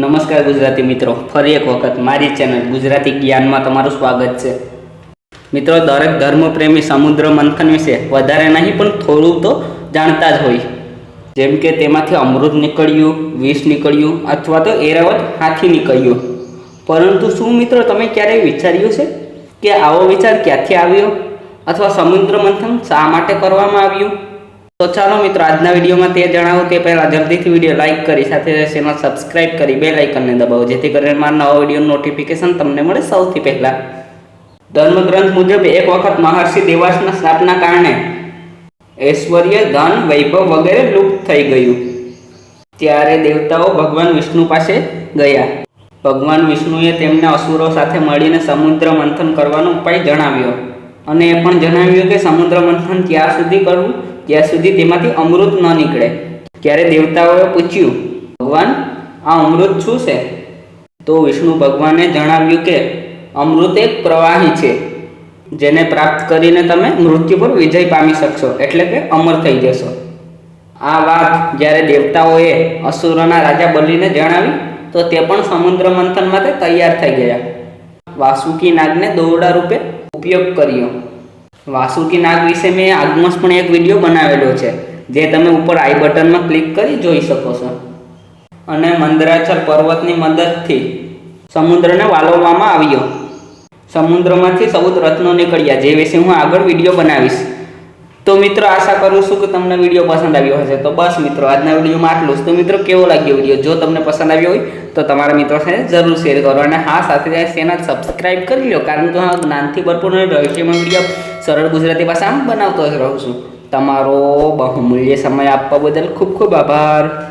નમસ્કાર ગુજરાતી મિત્રો. ફરી એક વખત મારી ચેનલ ગુજરાતી જ્ઞાનમાં તમારું સ્વાગત છે. મિત્રો, દરેક ધર્મપ્રેમી સમુદ્ર મંથન વિશે વધારે નહીં, પણ થોડું તો જાણતા જ હોય. જેમ કે તેમાંથી અમૃત નીકળ્યું, વિષ નીકળ્યું, અથવા તો એરાવત હાથી નીકળ્યું. પરંતુ શું મિત્રો, તમે ક્યારેય વિચાર્યું છે કે આવો વિચાર ક્યાંથી આવ્યો? અથવા સમુદ્ર મંથન શા માટે કરવામાં આવ્યું? તો ચાલો મિત્રો, આજના વિડીયોમાં તે જણાવો. તે પહેલાં જલ્દીથી વીડિયો લાઇક કરી સાથે ચેનલ સબસ્ક્રાઇબ કરી બે લાઇકનને દબાવો, જેથી કરીને મારા નવા વિડીયોનું નોટિફિકેશન તમને મળે સૌથી પહેલાં. ધર્મગ્રંથ મુજબ એક વખત મહર્ષિ દેવાસના શ્રાપના કારણે ઐશ્વર્ય, ધન, વૈભવ વગેરે લુપ્ત થઈ ગયું. ત્યારે દેવતાઓ ભગવાન વિષ્ણુ પાસે ગયા. ભગવાન વિષ્ણુએ તેમને અસુરો સાથે મળીને સમુદ્ર મંથન કરવાનો ઉપાય જણાવ્યો. અને એ પણ જણાવ્યું કે સમુદ્ર મંથન ત્યાં સુધી કરવું જ્યાં સુધી તેમાંથી અમૃત ન નીકળે. ત્યારે દેવતાઓએ પૂછ્યું, ભગવાન, આ અમૃત શું છે? તો વિષ્ણુ ભગવાને જણાવ્યું કે, અમૃત એક પ્રવાહી છે, જેને પ્રાપ્ત કરીને તમે મૃત્યુ પર વિજય પામી શકશો, એટલે કે અમર થઈ જશો. આ વાત જ્યારે દેવતાઓએ અસુરોના રાજા બલીને જણાવી, તો તે પણ સમુદ્ર મંથન માટે તૈયાર થઈ ગયા. વાસુકી નાગને દોરડા રૂપે ઉપયોગ કર્યો. વાસુકી નાગ વિશે મેં આગમસ પણ એક વીડિયો બનાવેલો છે, જે તમે ઉપર આઈ બટનમાં ક્લિક કરી જોઈ શકો છો. અને મંદરાચલ પર્વતની મદદથી સમુદ્રને વાલવવામાં આવ્યો. સમુદ્રમાંથી સૌદ રત્નો નીકળ્યા, જે વિશે હું આગળ વીડિયો બનાવીશ. તો મિત્રો આશા કરું છું કે તમને વીડિયો પસંદ આવ્યો હશે. તો બસ મિત્રો, આજના વિડીયોમાં આટલું જ. તો મિત્રો, કેવો લાગ્યો વીડિયો? જો તમને પસંદ આવ્યો હોય, તો તમારા મિત્રો સાથે જરૂર શેર કરો અને હા, સાથે સાથે ચેનલ સબસ્ક્રાઇબ કરી લો કારણ કે હું જ્ઞાનથી ભરપૂર અને રહસ્યમાં વીડિયો સરળ ગુજરાતી ભાષામાં બનાવતો જ રહું છું. તમારો બહુમૂલ્ય સમય આપવા બદલ ખૂબ ખૂબ આભાર.